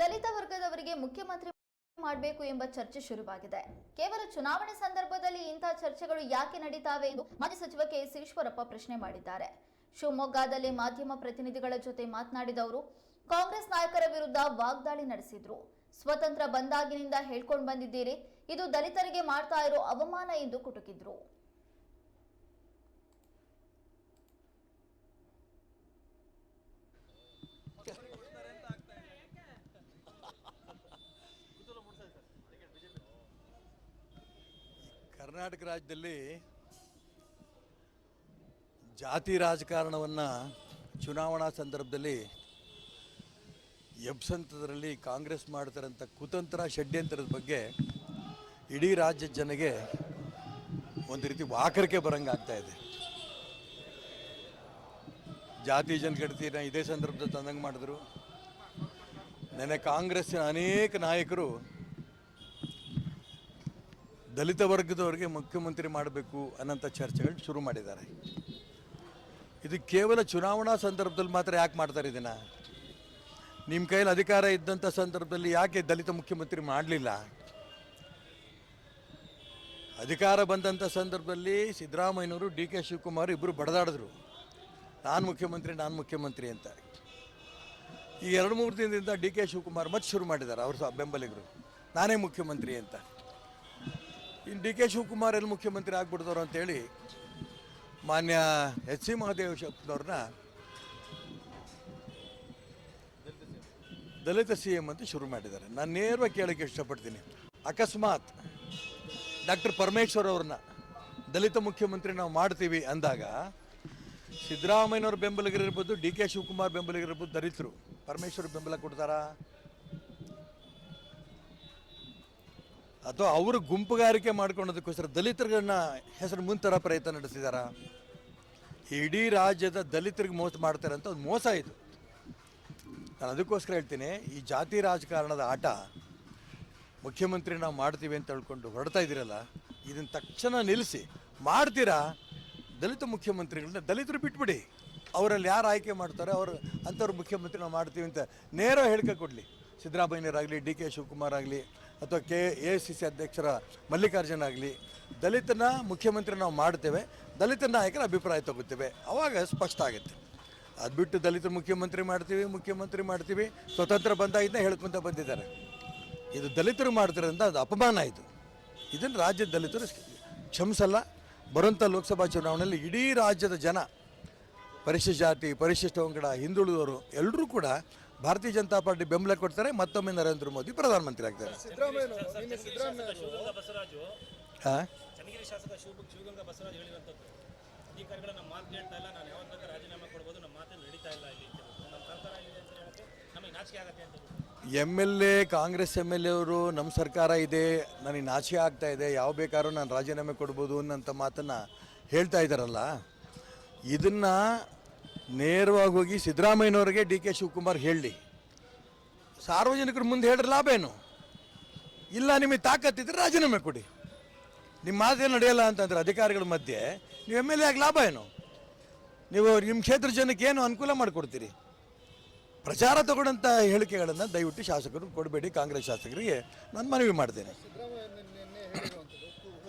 ದಲಿತ ವರ್ಗದವರಿಗೆ ಮುಖ್ಯಮಂತ್ರಿ ಮಾಡಬೇಕು ಎಂಬ ಚರ್ಚೆ ಶುರುವಾಗಿದೆ. ಕೇವಲ ಚುನಾವಣೆ ಸಂದರ್ಭದಲ್ಲಿ ಇಂತಹ ಚರ್ಚೆಗಳು ಯಾಕೆ ನಡೀತಾವೆ ಎಂದು ಮಾಜಿ ಸಚಿವ ಕೆಎಸ್ ಈಶ್ವರಪ್ಪ ಪ್ರಶ್ನೆ ಮಾಡಿದ್ದಾರೆ. ಶಿವಮೊಗ್ಗದಲ್ಲಿ ಮಾಧ್ಯಮ ಪ್ರತಿನಿಧಿಗಳ ಜೊತೆ ಮಾತನಾಡಿದ ಅವರು, ಕಾಂಗ್ರೆಸ್ ನಾಯಕರ ವಿರುದ್ಧ ವಾಗ್ದಾಳಿ ನಡೆಸಿದ್ರು. ಸ್ವತಂತ್ರ ಬಂದಾಗಿನಿಂದ ಹೇಳ್ಕೊಂಡು ಬಂದಿದ್ದೀರಿ. ಇದು ದಲಿತರಿಗೆ ಮಾಡ್ತಾ ಇರೋ ಅವಮಾನ ಎಂದು ಕುಟುಕಿದ್ರು. ಕರ್ನಾಟಕ ರಾಜ್ಯದಲ್ಲಿ ಜಾತಿ ರಾಜಕಾರಣವನ್ನು ಚುನಾವಣಾ ಸಂದರ್ಭದಲ್ಲಿ ಎಬ್ಸಂತದರಲ್ಲಿ ಕಾಂಗ್ರೆಸ್ ಮಾಡ್ತಾರಂಥ ಕುತಂತ್ರ ಷಡ್ಯಂತ್ರದ ಬಗ್ಗೆ ಇಡೀ ರಾಜ್ಯದ ಜನಗೆ ಒಂದು ರೀತಿ ವಾಕರಿಕೆ ಬರಂಗಾಗ್ತಾ ಇದೆ. ಜಾತಿ ಜನಗಣತಿನ ಇದೇ ಸಂದರ್ಭದಲ್ಲಿ ತಂದಂಗೆ ಮಾಡಿದ್ರು. ನೆನೆ ಕಾಂಗ್ರೆಸ್ಸಿನ ಅನೇಕ ನಾಯಕರು ದಲಿತ ವರ್ಗದವರಿಗೆ ಮುಖ್ಯಮಂತ್ರಿ ಮಾಡಬೇಕು ಅನ್ನೋಂಥ ಚರ್ಚೆಗಳು ಶುರು ಮಾಡಿದ್ದಾರೆ. ಇದು ಕೇವಲ ಚುನಾವಣಾ ಸಂದರ್ಭದಲ್ಲಿ ಮಾತ್ರ ಯಾಕೆ ಮಾಡ್ತಾರೆ ಇದನ್ನು ನಿಮ್ಮ ಕೈಯಲ್ಲಿ ಅಧಿಕಾರ ಇದ್ದಂಥ ಸಂದರ್ಭದಲ್ಲಿ ಯಾಕೆ ದಲಿತ ಮುಖ್ಯಮಂತ್ರಿ ಮಾಡಲಿಲ್ಲ? ಅಧಿಕಾರ ಬಂದಂಥ ಸಂದರ್ಭದಲ್ಲಿ ಸಿದ್ದರಾಮಯ್ಯನವರು ಡಿ ಕೆ ಶಿವಕುಮಾರ್ ಇಬ್ಬರು ಬಡದಾಡಿದ್ರು. ನಾನು ಮುಖ್ಯಮಂತ್ರಿ ನಾನು ಮುಖ್ಯಮಂತ್ರಿ ಅಂತ. ಈ ಎರಡು ಮೂರು ದಿನದಿಂದ ಡಿ ಕೆ ಶಿವಕುಮಾರ್ ಮತ್ತೆ ಶುರು ಮಾಡಿದ್ದಾರೆ ಅವರು ಬೆಂಬಲಿಗರು. ನಾನೇ ಮುಖ್ಯಮಂತ್ರಿ ಅಂತ. ಇನ್ನು ಡಿ ಕೆ ಶಿವಕುಮಾರ್ ಎಲ್ಲಿ ಮುಖ್ಯಮಂತ್ರಿ ಆಗ್ಬಿಡ್ದವ್ರು ಅಂತೇಳಿ ಮಾನ್ಯ ಎಚ್ ಸಿ ಮಹಾದೇವ ಶಕ್ತಿಯವ್ರನ್ನ ದಲಿತ ಸಿ ಎಂ ಅಂತ ಶುರು ಮಾಡಿದ್ದಾರೆ. ನಾನು ನೇರವಾಗಿ ಕೇಳೋಕ್ಕೆ ಇಷ್ಟಪಡ್ತೀನಿ. ಅಕಸ್ಮಾತ್ ಡಾಕ್ಟರ್ ಪರಮೇಶ್ವರ್ ಅವ್ರನ್ನ ದಲಿತ ಮುಖ್ಯಮಂತ್ರಿ ನಾವು ಮಾಡ್ತೀವಿ ಅಂದಾಗ ಸಿದ್ದರಾಮಯ್ಯನವ್ರ ಬೆಂಬಲಿಗರಿರ್ಬೋದು, ಡಿ ಕೆ ಶಿವಕುಮಾರ್ ಬೆಂಬಲಿಗರಿರ್ಬೋದು, ದಲಿತರು. ಪರಮೇಶ್ವರ್ ಬೆಂಬಲ ಕೊಡ್ತಾರಾ? ಅಥವಾ ಅವರು ಗುಂಪುಗಾರಿಕೆ ಮಾಡ್ಕೊಳ್ಳೋದಕ್ಕೋಸ್ಕರ ದಲಿತರನ್ನ ಹೆಸರು ಮುಂತರ ಪ್ರಯತ್ನ ನಡೆಸಿದಾರ? ಇಡೀ ರಾಜ್ಯದ ದಲಿತರಿಗೆ ಮೋಸ ಮಾಡ್ತಾರೆ ಅಂತ ಒಂದು ಮೋಸ ಇದು. ನಾನು ಅದಕ್ಕೋಸ್ಕರ ಹೇಳ್ತೀನಿ, ಈ ಜಾತಿ ರಾಜಕಾರಣದ ಆಟ ಮುಖ್ಯಮಂತ್ರಿ ನಾವು ಮಾಡ್ತೀವಿ ಅಂತ ಹೇಳ್ಕೊಂಡು ಹೊರಡ್ತಾ ಇದ್ದೀರಲ್ಲ, ಇದನ್ನ ತಕ್ಷಣ ನಿಲ್ಲಿಸಿ. ಮಾಡ್ತೀರಾ? ದಲಿತ ಮುಖ್ಯಮಂತ್ರಿಗಳನ್ನ ದಲಿತರು ಬಿಟ್ಬಿಡಿ. ಅವರಲ್ಲಿ ಯಾರು ಆಯ್ಕೆ ಮಾಡ್ತಾರೆ, ಅವರು ಅಂಥವ್ರು ಮುಖ್ಯಮಂತ್ರಿ ನಾವು ಮಾಡ್ತೀವಿ ಅಂತ ನೇರ ಹೇಳಿಕೆ ಕೊಡಲಿ. ಸಿದ್ದರಾಮಯ್ಯರಾಗಲಿ ಡಿ ಕೆ ಶಿವಕುಮಾರ್ ಆಗಲಿ, ಅಥವಾ ಕೆ ಎ ಸಿ ಸಿ ಅಧ್ಯಕ್ಷರ ಮಲ್ಲಿಕಾರ್ಜುನ ಆಗಲಿ, ದಲಿತನ ಮುಖ್ಯಮಂತ್ರಿ ನಾವು ಮಾಡ್ತೇವೆ, ದಲಿತ ನಾಯಕರ ಅಭಿಪ್ರಾಯ ತಗೋತೇವೆ. ಅವಾಗ ಸ್ಪಷ್ಟ ಆಗುತ್ತೆ. ಅದು ಬಿಟ್ಟು ದಲಿತ ಮುಖ್ಯಮಂತ್ರಿ ಮಾಡ್ತೀವಿ ಮುಖ್ಯಮಂತ್ರಿ ಮಾಡ್ತೀವಿ, ಸ್ವತಂತ್ರ ಬಂದಾಗಿದ್ದ ಹೇಳ್ಕೊಂತ ಬಂದಿದ್ದಾರೆ. ಇದು ದಲಿತರು ಮಾಡ್ತಿರೋದ್ರಿಂದ ಅದು ಅಪಮಾನ ಇದು. ಇದನ್ನು ರಾಜ್ಯದ ದಲಿತರು ಕ್ಷಮಿಸಲ್ಲ. ಬರುವಂಥ ಲೋಕಸಭಾ ಚುನಾವಣೆಯಲ್ಲಿ ಇಡೀ ರಾಜ್ಯದ ಜನ, ಪರಿಶಿಷ್ಟ ಜಾತಿ, ಪರಿಶಿಷ್ಟ ಪಂಗಡ ಹಿಂದುಳಿದವರು ಎಲ್ಲರೂ ಕೂಡ ಭಾರತೀಯ ಜನತಾ ಪಾರ್ಟಿ ಬೆಂಬಲ ಕೊಡ್ತಾರೆ ಮತ್ತೊಮ್ಮೆ ನರೇಂದ್ರ ಮೋದಿ ಪ್ರಧಾನಮಂತ್ರಿ ಆಗ್ತಾರೆ. M L A Congress M L A ಅವರು ನಮ್ಮ ಸರ್ಕಾರ ಇದೆ ನನಗೆ ನಾಚಿಕೆ ಆಗ್ತಾ ಇದೆ ಯಾವ ಬೇಕಾದ್ರೂ ನಾನು ರಾಜೀನಾಮೆ ಕೊಡ್ಬೋದು ಅನ್ನೋಂಥ ಮಾತನ್ನು ಹೇಳ್ತಾ ಇದ್ದಾರಲ್ಲ ಇದನ್ನು ನೇರವಾಗಿ ಹೋಗಿ ಸಿದ್ದರಾಮಯ್ಯನವ್ರಿಗೆ ಡಿ ಕೆ ಶಿವಕುಮಾರ್ ಹೇಳಿ. ಸಾರ್ವಜನಿಕರ ಮುಂದೆ ಹೇಳ್ರ ಲಾಭ ಏನು? ಇಲ್ಲ ನಿಮಗೆ ತಾಕತ್ತಿದ್ರೆ ರಾಜೀನಾಮೆ ಕೊಡಿ. ನಿಮ್ಮ ಮಾತೇ ನಡೆಯಲ್ಲ ಅಂತಂದ್ರೆ ಅಧಿಕಾರಿಗಳ ಮಧ್ಯೆ ನೀವು ಎಂ ಎಲ್ ಎ ಆಗಿ ಲಾಭ ಏನು? ನೀವು ನಿಮ್ಮ ಕ್ಷೇತ್ರ ಜನಕ್ಕೆ ಏನು ಅನುಕೂಲ ಮಾಡಿಕೊಡ್ತೀರಿ? ಪ್ರಚಾರ ತಗೊಂಡಂಥ ಹೇಳಿಕೆಗಳನ್ನು ದಯವಿಟ್ಟು ಶಾಸಕರು ಕೊಡಬೇಡಿ, ಕಾಂಗ್ರೆಸ್ ಶಾಸಕರಿಗೆ ನಾನು ಮನವಿ ಮಾಡ್ತೇನೆ.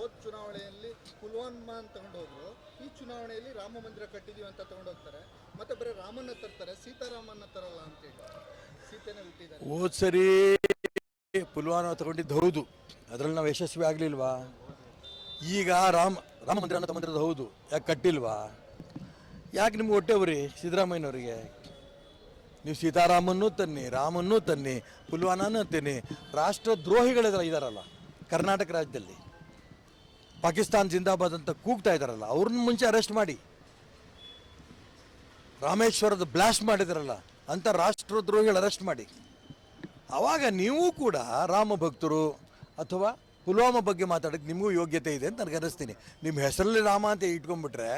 ಹೋದ ಚುನಾವಣೆಯಲ್ಲಿ ಪುಲ್ವಾಮಾ ತಗೊಂಡು ಹೋದ್ರು ಈ ಚುನಾವಣೆಯಲ್ಲಿ ರಾಮ ಮಂದಿರ ಕಟ್ಟಿದೀವಿ ಅಂತ ತಗೊಂಡು ಹೋಗ್ತಾರೆ ಮತ್ತೆ ಬರೀ ರಾಮನ ತರ್ತಾರೆ, ಸೀತಾರಾಮನ್ನ ತರಲ್ಲ ಅಂತ ಹೇಳಿ. ಬಿಟ್ಟಿದ್ದಾರೆ ಹೋದ್ ಸರಿ ಪುಲ್ವಾಮ ತಗೊಂಡಿದ್ದು ಹೌದು. ಅದರಲ್ಲಿ ನಾವು ಯಶಸ್ವಿ ಆಗಲಿಲ್ವಾ? ಈಗ ರಾಮ ರಾಮ ಮಂದಿರ ತಗೊಂಡಿರೋದು ಹೌದು. ಯಾಕೆ ಕಟ್ಟಿಲ್ವಾ? ಯಾಕೆ ನಿಮ್ಗೆ ಹೊಟ್ಟೆ ಉರಿ ಸಿದ್ದರಾಮಯ್ಯನವರಿಗೆ? ನೀವು ಸೀತಾರಾಮನ್ನೂ ತನ್ನಿ, ರಾಮನ್ನೂ ತನ್ನಿ ಪುಲ್ವಾನೂ ತನ್ನಿ, ರಾಷ್ಟ್ರದ್ರೋಹಿಗಳೆಲ್ಲ ಇದಾರಲ್ಲ, ಕರ್ನಾಟಕ ರಾಜ್ಯದಲ್ಲಿ. ಪಾಕಿಸ್ತಾನ್ ಜಿಂದಾಬಾದ್ ಅಂತ ಕೂಗ್ತಾ ಇದ್ದಾರಲ್ಲ ಅವ್ರನ್ನ ಮುಂಚೆ ಅರೆಸ್ಟ್ ಮಾಡಿ. ರಾಮೇಶ್ವರದ ಬ್ಲಾಸ್ಟ್ ಮಾಡಿದಾರಲ್ಲ, ಅಂತ ರಾಷ್ಟ್ರದ್ರೋಹಿಗಳು ಅರೆಸ್ಟ್ ಮಾಡಿ. ಅವಾಗ ನೀವು ಕೂಡ ರಾಮ ಭಕ್ತರು ಅಥವಾ ಪುಲ್ವಾಮಾ ಬಗ್ಗೆ ಮಾತಾಡೋಕ್ಕೆ ನಿಮಗೂ ಯೋಗ್ಯತೆ ಇದೆ ಅಂತ ನನಗೆ ಅನಿಸ್ತೀನಿ ನಿಮ್ಮ ಹೆಸರಲ್ಲಿ ರಾಮ ಅಂತ ಇಟ್ಕೊಂಡ್ಬಿಟ್ರೆ